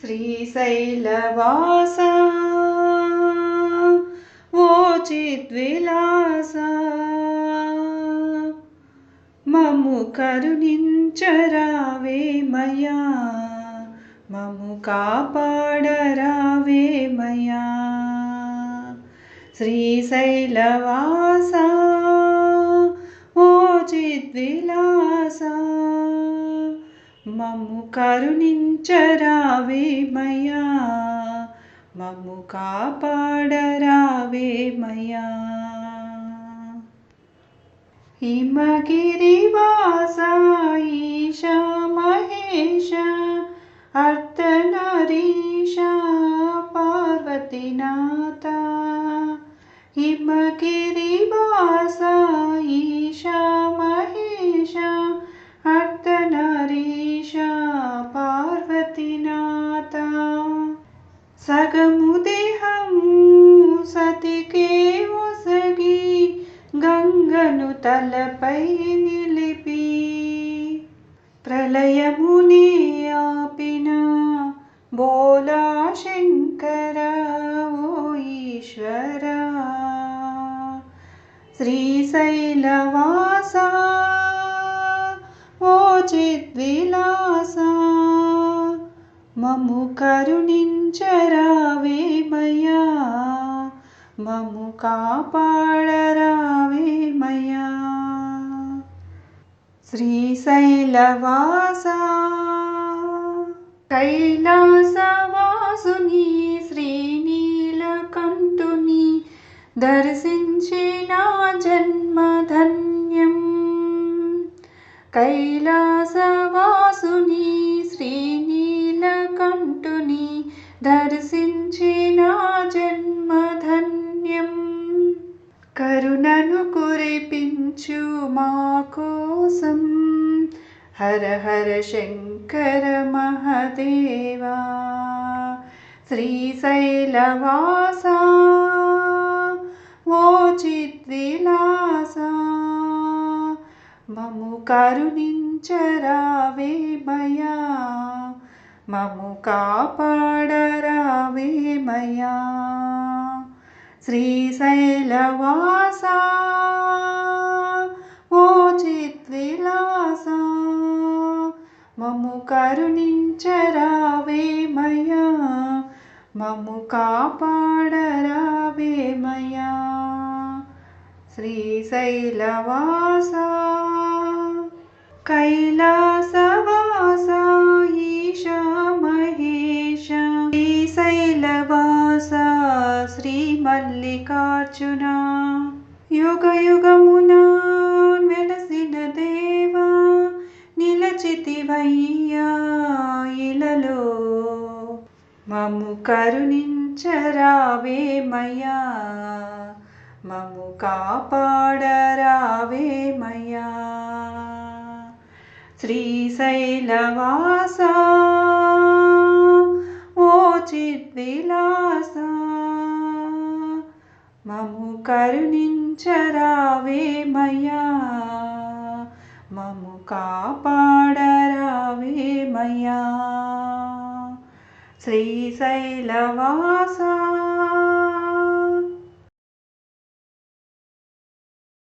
श्रीशैलवासा। चिद्विलासा ममु करुणिञ्चरावे मया। ममु कापाडरावे मया। श्रीशैलवासा। चिद्विलासा ममु करुणिञ्चरावे मया ममु कापाडरावे मया। हिमगिरिवासा ईशा महेश अर्तनरीशा पार्वतीनाथा। हिमगिरिवासा సగముదేహము సతికే ఒసగి గంగను తలపై నిలిపి ప్రళయముని ఆపిన బోలా శంకర ఓ ఈశ్వర శ్రీశైలవాస ఓ చిద్విలాస మము కరుణించరావేమయ్యా మము కాపాడరావేమయ్యా శ్రీశైలవాస కైలాసవాసుని శ్రీనీలకంఠుని దర్శించిన జన్మధన్యం. కైలాసవాసుని శ్రీనీ శ్రీనీలకంఠుని దర్శించిన జన్మధన్యం కరుణను కురిపించు మా కోసం హర హర శంకర మహదేవా శ్రీశైలవాస ఓ చిద్విలాసా మము కరుణించరావే मम कापाडरावे मया श्रीशैलवासा वोचित् ममु मम करुणिञ्च रावे मया मम मया श्रीशैलवासा कैला శ్రీశైలవాస శ్రీ మల్లికార్జున. యుగ యుగమున వెలసిన దేవా నిలచితివయ్యా ఇలలో. మము కరుణించరావే మయా మము కాపాడరావే మయా శ్రీశైలవాస చిద్విలాస మము కరుణించరావే కరుణించరావేమయ్యా మము కాపాడరావేమయ్యా శ్రీశైలవాసా.